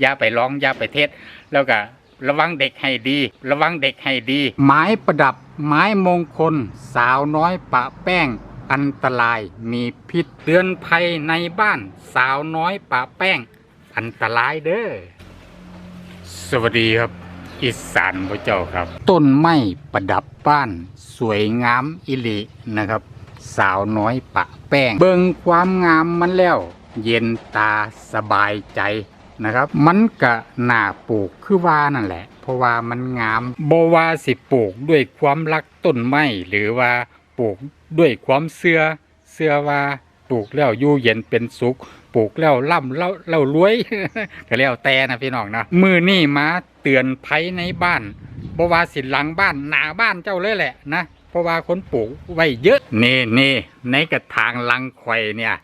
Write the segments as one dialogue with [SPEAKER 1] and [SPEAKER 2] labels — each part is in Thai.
[SPEAKER 1] อย่าไปร้องอย่าไปเทศ แล้วก็ระวังเด็กให้ดี ระวังเด็กให้ดี ไม้ประดับไม้มงคล สาวน้อยปะแป้ง อันตรายมีพิษเตือนภัยในบ้าน สาวน้อยปะแป้ง อันตรายเด้อสวัสดีครับ อีสานพระเจ้าครับ ต้นไม้ประดับบ้าน สวยงามอิลินะครับ สาวน้อยปะแป้ง เบิ่งความงามมันแล้ว เย็นตาสบายใจ นะครับ มันกะนาปลูกคือว่านั่นแหละ เพราะว่ามันงามบว่าสิปลูกด้วยความรักต้นไม้หรือว่าปลูกด้วยความเสื่อเสื่อว่าปลูกแล้วอยู่เย็นเป็นสุขปลูกแล้วร่ำแล้วแล้วรวยก็แล้วแต่นะพี่น้องนะมือนี่มาเตือนภัยในบ้านบว่าสิหลังบ้านหนาบ้านเจ้าเลยแหละนะเพราะว่าคนปลูกไว้เยอะนี่นี่ในกระถางลังไข่เนี่ย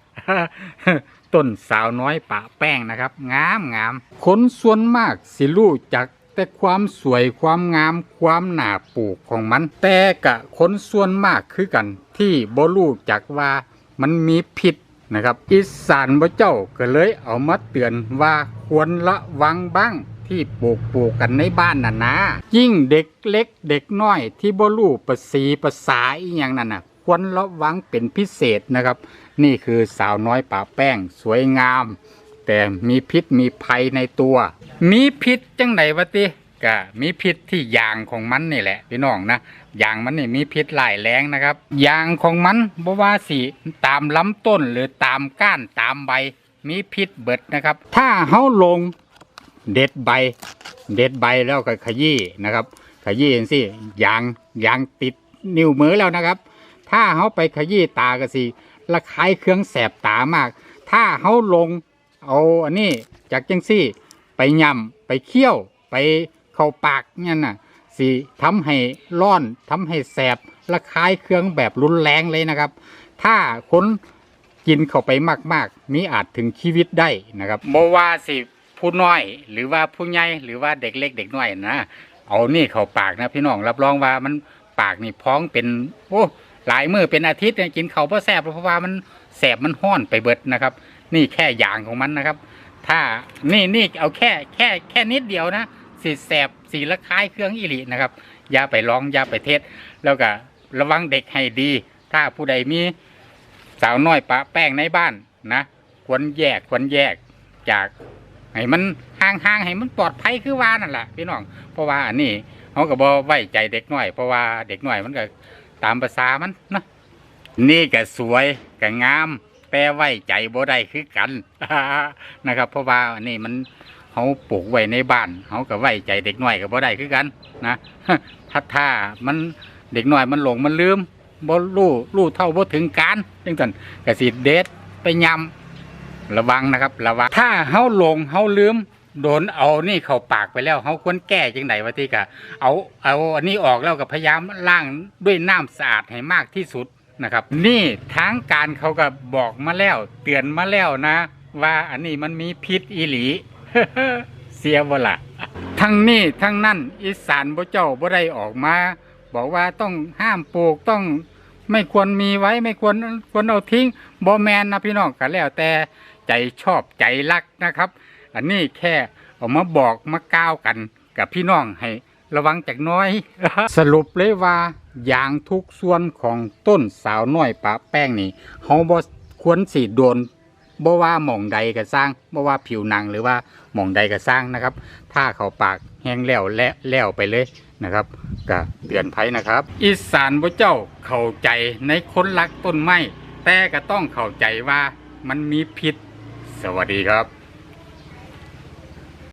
[SPEAKER 1] ต้นสาวน้อยปะแป้งนะครับ งามงามคนส่วนมากสิรู้จักแต่ความสวยความงามความหนาปลูกของมัน แต่กะคนส่วนมากคือกัน ที่บ่รู้จักว่ามันมีพิษนะครับอีสานพระเจ้าก็เลยเอามาเตือนว่าควรระวังบ้างที่ปลูกปลูกกันในบ้านน่ะนะ ยิ่งเด็กเล็กเด็กน้อยที่บ่รู้ประสีภาษาอีหยังนั่นน่ะ ควรระวังเป็นพิเศษนะครับ นี่คือสาวน้อยป่าแป้งสวยงาม แต่มีพิษมีภัยในตัว มีพิษจังไหนวะติก็มีพิษที่ยางของมันนี่แหละพี่น้องนะยางมันนี่มีพิษหลายแรงนะครับยางของมันบ่ว่าสิตามลำต้นหรือตามก้านตามใบ มีพิษเบิดนะครับ ถ้าเฮาลงเด็ดใบ เด็ดใบแล้วก็ขยี้นะครับ ขยี้จังซี่ยางยางติดนิ้วมือแล้วนะครับ ถ้าเขาไปขยี้ตาก็สิ ระคายเครื่องแสบตามาก ถ้าเขาลงเอาอันนี้จากจังซี่ ไปย่ำไปเคี่ยวไปเข้าปากเนี่ยน่ะสิทำให้ร้อนทำให้แสบระคายเครื่องแบบรุนแรงเลยนะครับ ถ้าคนกินเข้าไปมากๆ มีอาจถึงชีวิตได้นะครับบ่ว่าสิผู้น้อย หรือว่าผู้ใหญ่หรือว่าเด็กเล็กเด็กน้อยนะเอานี่เข้าปากนะพี่น้องรับรองว่ามันปากนี่พ้องเป็นโอ้ หลายมือเป็นอาทิตย์เนี่ยกินเขาเพราะแสบเพราะว่ามันแสบมันห้อนไปเบิดนะครับ นี่แค่อย่างของมันนะครับ ถ้านี่นี่เอาแค่แค่แค่นิดเดียวนะสีแสบสีระคายเครื่องอิรินะครับอย่าไปร้องอย่าไปเทศ แล้วก็ระวังเด็กให้ดี ถ้าผู้ใดมีสาวน้อยปะแป้งในบ้านนะควรแยกควรแยกจากให้มันห่างๆให้มันปลอดภัยคือว่านั่นแหละพี่น้องเพราะว่าอันนี้เขาก็บอไว้ใจเด็กน้อย เพราะว่าเด็กน้อยมันก็ ตามภาษามันนะนี่ก็สวยก็งามแต่ไว้ใจบ่ได้คือกันนะครับ เพราะว่าอันนี้มันเขาปลูกไว้ในบ้านเขาก็ไว้ใจเด็กน้อยก็บ่ได้คือกันนะถ้าถ้ามันเด็กน้อยมันหลงมันลืมบ่รู้รู้เท่าบ่ถึงการจังซั่นก็สิเด็ดไปยำระวังนะครับ ระวังถ้าเฮาหลงเฮาลืม โดนเอานี่เข้าปากไปแล้วเฮาควรแก้จังไดวะที่กะเอาเอาอันนี้ออกแล้วก็พยายามล้างด้วยน้ำสะอาดให้มากที่สุดนะครับ นี่ทางการเขาก็บอกมาแล้ว เตือนมาแล้วนะ ว่าอันนี้มันมีพิษอีหลีเสียบ่ละทั้งนี้ทั้งนั้นอีสานบ่เจ้าบ่ได้ออกมา บอกว่าต้องห้ามปลูกต้องไม่ควรมีไว้ไม่ควรควรเอาทิ้งบ่แมนนะพี่น้องก็แล้วแต่ใจชอบใจรักนะครับ อันนี้แค่เอามาบอกมากล่าวกันกับพี่น้องให้ระวังจากน้อย สรุปเลยว่าอย่างทุกส่วนของต้นสาวน้อยปะแป้งนี่เฮาบ่ควรสิโดนบ่ว่าหม่องใดก็สร้างบ่ว่าผิวหนังหรือว่าหม่องใดก็สร้างนะครับ ถ้าเขาปากแห้งแล้วและแล้วไปเลยนะครับก็เตือนภัยนะครับ อีสานบ่เจ้าเข้าใจในคนรักต้นไม้แต่ก็ต้องเข้าใจว่ามันมีพิษ สวัสดีครับ